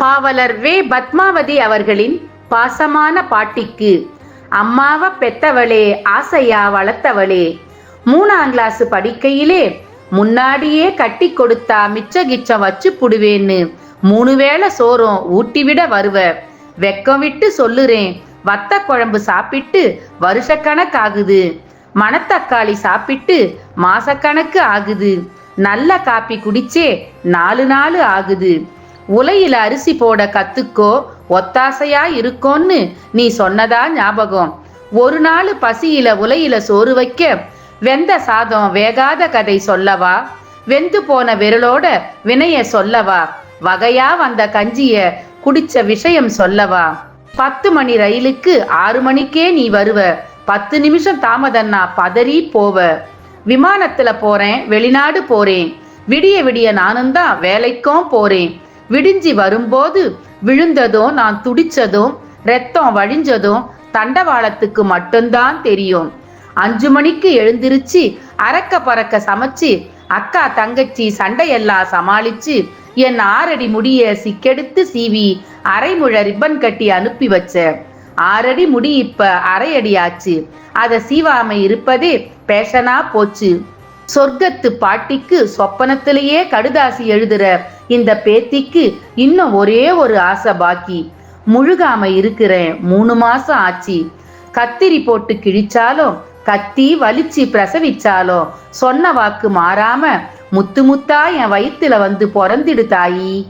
பாவலர் வே பத்மாவதி அவர்களின் பாசமான பாட்டிக்கு அம்மாவ பெத்தவளே ஆசையா வளர்த்தவளே மூணாம் கிளாஸ் படிக்கையிலே முன்னாடியே கட்டி கொடுத்தா மிச்ச கிச்சம் வச்சு புடுவேன்னு மூணு வேளை சோறும் ஊட்டிவிட வருவ. வெக்கம் விட்டு சொல்லுறேன் வத்த குழம்பு சாப்பிட்டு வருஷக்கணக்காகுது மணத்தக்காளி சாப்பிட்டு மாசக்கணக்கு ஆகுது. நல்ல காப்பி குடிச்சே நாலு நாள் ஆகுது. உலையில அரிசி போட கத்துக்கோ ஒத்தாசையா இருக்கோன்னு நீ சொன்னதா ஞாபகம். ஒரு நாள் பசியில உலையில சோறு வைக்க வெந்த சாதம் வேகாத கதை சொல்லவா? வெந்து போன விரலோட வினைய சொல்லவா? வகையா வந்த கஞ்சிய குடிச்ச விஷயம் சொல்லவா? பத்து மணி ரயிலுக்கு ஆறு மணிக்கே நீ வருவ. பத்து நிமிஷம் தாமதன்னா பதறி போவ. விமானத்துல போறேன் வெளிநாடு போறேன். விடிய விடிய நானும் தான் வேலைக்கும் போறேன். விடிஞ்சி வரும்போது விழுந்ததும் நான் துடிச்சதும் ரத்தம் வழிஞ்சதும் தண்டவாளத்துக்கு மட்டும்தான் தெரியும். அஞ்சு மணிக்கு எழுந்திருச்சு அறக்க பறக்க சமைச்சு அக்கா தங்கச்சி சண்டையெல்லாம் சமாளிச்சு என் ஆறடி முடிய சிக்கெடுத்து சீவி அரைமுழ ரிப்பன் கட்டி அனுப்பி வச்ச ஆறடி முடி இப்ப அரை அடி ஆச்சு அத சீவாமை இருப்பதே பேஷனா போச்சு. சொர்க்கத்து பாட்டிக்கு சொப்பனத்திலேயே கடுதாசி எழுதுற இந்த பேத்திக்கு இன்னும் ஒரே ஒரு ஆசை பாக்கி. முழுகாம இருக்கிறேன் மூணு மாசம் ஆச்சு. கத்திரி போட்டு கிழிச்சாலும் கத்தி வலிச்சு பிரசவிச்சாலும் சொன்ன வாக்கு மாறாம முத்து முத்தா என் வயிற்றுல வந்து பிறந்திடு தாயி.